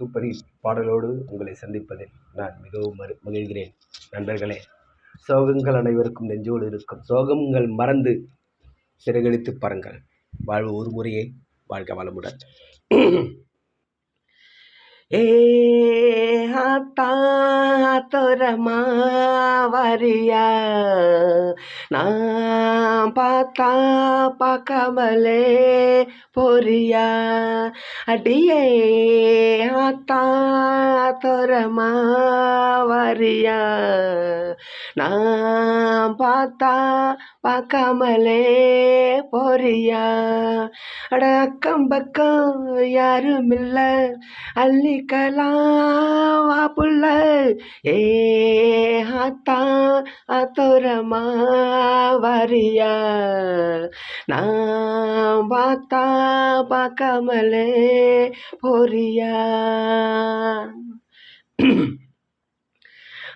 Super hit பாடலோடு உங்களை சந்திப்பதில் நான் மிகவும் மகிழ்கிறேன். நண்பர்களே சோகங்கள் அனைவருக்கும் நெஞ்சோடு இருக்கும். சோகங்கள் மறந்து சிறகடித்து பாருங்கள். வாழ்வு ஒரு முறையே வாழ்க வளமுடன். ஏ ஆத்தா தோரமா நான் பார்த்தா பார்க்காமலே போறியா? அடியே ஆத்தா தோரமா வரியா நான் பார்த்தா பார்க்காமலே போறியா? அட அக்கம் பக்கம் யாரும் இல்லை அள்ளிக்கலாம் வா புள்ள. ஏ ஆத்தா அத்தோரமா வரியா? நான் பார்த்தா பார்க்காமலே போறியா?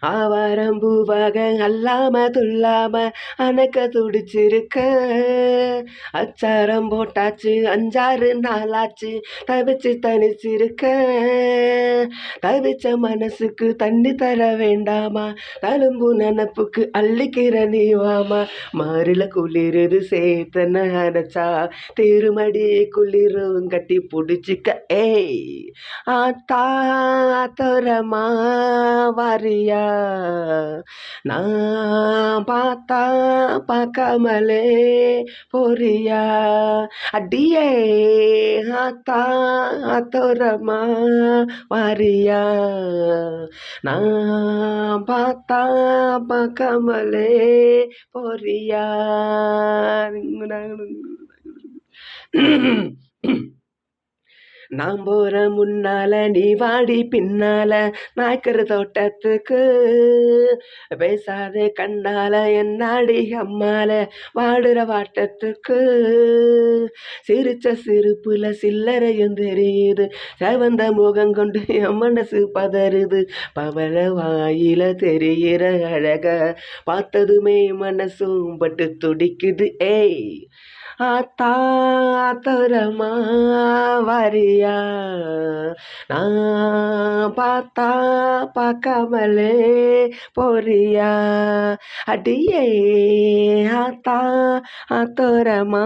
ஆவாரம்பூவாக அல்லாம துள்ளாம அணக்க துடிச்சிருக்க அச்சாரம் போட்டாச்சு அஞ்சாறு நாளாச்சு தவிச்சு தனிச்சிருக்க தவிச்ச மனசுக்கு தண்ணி தர வேண்டாமா? தழும்பு நினப்புக்கு அள்ளிக்கிற நீவாமா? மாறில குளிருது சேத்தன அடைச்சா திருமடி குளிரும் கட்டி பிடிச்சிக்க. ஏய் ஆத்தா தோரமா வாரியா? நான் பார்த்தா பார்க்காமலே போறியா? அடியே ஆத்தா ஆத்தோரமா வாரியா? நான் பார்த்தா பார்க்காமலே போறியா? நான் போற முன்னால நீ வாடி பின்னால. நாய்க்கிற தோட்டத்துக்கு பேசாத கண்ணால என்னாடி அம்மால. வாடுற வாட்டத்துக்கு சிரிச்ச சிரிப்புல சில்லறையும் தெரியுது. செவந்த முகம் கொண்டு என் மனசு பதறுது. பவள வாயில தெரிகிற அழக பார்த்ததுமே மனசும் பட்டு துடிக்குது. ஏய் ஆத்தா வரியா நான் பார்த்தா பார்க்காமலே போறியா? அடியே ஆத்தா ஆத்தோரமா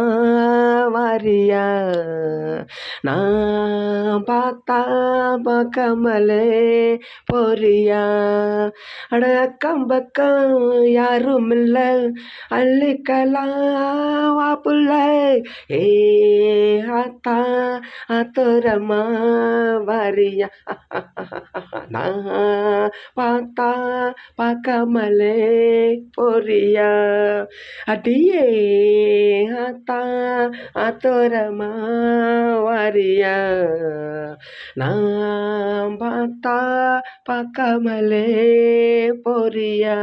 வரியா நான் பார்த்தா பார்க்காமலே போறியா? அட அக்கம் பக்கம் யாரும் இல்லை அள்ளிக்கலாம் வாப்புள்ள புள்ள ஏ ஆத்தா ஆத்தோரமா வரியா நான் பார்த்தா பார்க்காமலே போறியா. அடியே ஆத்தா ஆத்தோரமா வரியா நான் பார்த்தா பார்க்காமலே போறியா.